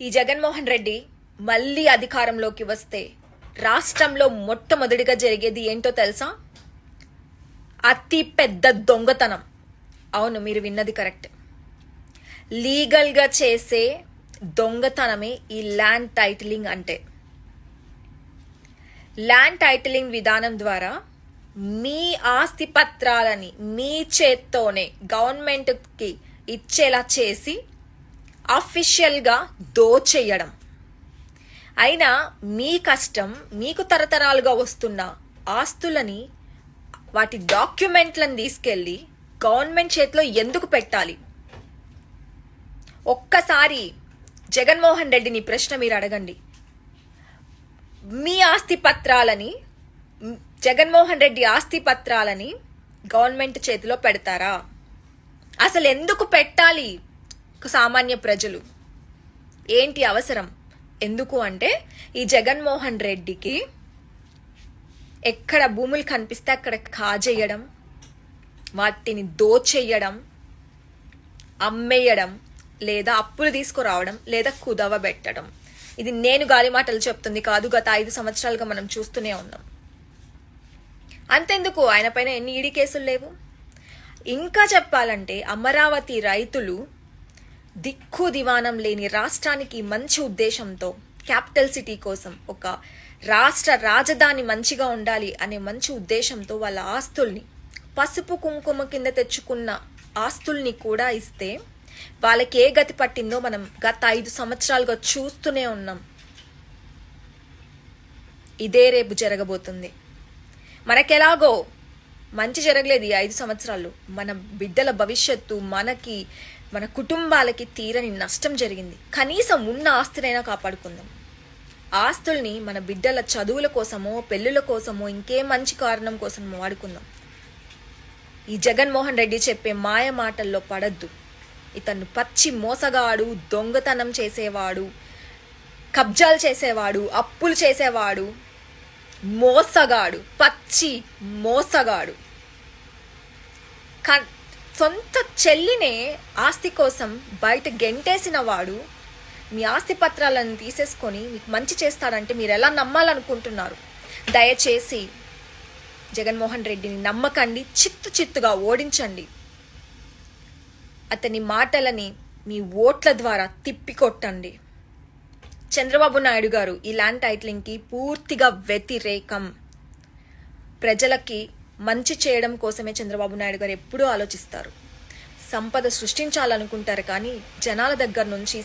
ఈ జగన్మోహన్ రెడ్డి మళ్ళీ అధికారంలోకి వస్తే రాష్ట్రంలో మొట్టమొదటిగా జరిగేది ఏంటో తెలుసా? అతి పెద్ద దొంగతనం. అవును మీరు విన్నది కరెక్ట్. లీగల్గా చేసే దొంగతనమే ఈ ల్యాండ్ టైటిలింగ్ అంటే. ల్యాండ్ టైటిలింగ్ విధానం ద్వారా మీ ఆస్తి పత్రాలని మీ చేత్తోనే గవర్నమెంట్కి ఇచ్చేలా చేసి అఫీషియల్గా దోచేయడం. అయినా మీ కష్టం మీకు తరతరాలుగా వస్తున్న ఆస్తులని వాటి డాక్యుమెంట్లను తీసుకెళ్ళి గవర్నమెంట్ చేతిలో ఎందుకు పెట్టాలి? ఒక్కసారి జగన్మోహన్ రెడ్డిని ప్రశ్న మీరు అడగండి. మీ ఆస్తి పత్రాలని జగన్మోహన్ రెడ్డి ఆస్తి పత్రాలని గవర్నమెంట్ చేతిలో పెడతారా? అసలు ఎందుకు పెట్టాలి? సామాన్య ప్రజలు. ఏంటి అవసరం? ఎందుకు అంటే ఈ జగన్మోహన్ రెడ్డికి ఎక్కడ భూములు కనిపిస్తే అక్కడ కాజేయడం వాటిని దోచెయ్యడం అమ్మేయడం లేదా అప్పులు తీసుకురావడం లేదా కుదవబెట్టడం ఇది నేను గాలి మాటలు చెప్తుంది కాదు గత ఐదు సంవత్సరాలుగా మనం చూస్తూనే ఉన్నాం. అంతెందుకు? ఆయన పైన ఎన్ని ఈడీ కేసులు లేవు? ఇంకా చెప్పాలంటే అమరావతి రైతులు దిక్కు దివానం లేని రాష్ట్రానికి మంచి ఉద్దేశంతో క్యాపిటల్ సిటీ కోసం ఒక రాష్ట్ర రాజధాని మంచిగా ఉండాలి అనే మంచి ఉద్దేశంతో వాళ్ళ ఆస్తుల్ని పసుపు కుంకుమ కింద తెచ్చుకున్న ఆస్తుల్ని కూడా ఇస్తే వాళ్ళకి ఏ గతి పట్టిందో మనం గత ఐదు సంవత్సరాలుగా చూస్తూనే ఉన్నాం. ఇదే రేపు జరగబోతుంది. మనకెలాగో మంచి జరగలేదు ఈ ఐదు సంవత్సరాలు. మన బిడ్డల భవిష్యత్తు మనకి మన కుటుంబాలకి తీరని నష్టం జరిగింది. కనీసం ఉన్న ఆస్తినైనా కాపాడుకుందాం. ఆస్తుల్ని మన బిడ్డల చదువుల కోసమో పెళ్ళుల కోసమో ఇంకే మంచి కారణం కోసమో వాడుకుందాం. ఈ జగన్మోహన్ రెడ్డి చెప్పే మాయ మాటల్లో పడద్దు. ఇతను పచ్చి మోసగాడు దొంగతనం చేసేవాడు కబ్జాలు చేసేవాడు అప్పులు చేసేవాడు మోసగాడు పచ్చి మోసగాడు. క- సొంత చెల్లినే ఆస్తి కోసం బయట గెంటేసిన వాడు మీ ఆస్తి పత్రాలను తీసేసుకొని మీకు మంచి చేస్తాడంటే మీరు ఎలా నమ్మాలనుకుంటున్నారు? దయచేసి జగన్మోహన్ రెడ్డిని నమ్మకండి చిత్తు చిత్తుగా ఓడించండి. అతని మాటలని మీ ఓట్ల ద్వారా తిప్పికొట్టండి. చంద్రబాబు నాయుడు గారు ఈ ల్యాండ్ టైట్లింగ్కి పూర్తిగా వ్యతిరేకం. ప్రజలకి మంచి చేయడం కోసమే చంద్రబాబు నాయుడు గారు ఎప్పుడూ ఆలోచిస్తారు. సంపద సృష్టించాలనుకుంటారు కానీ జనాల దగ్గర నుంచి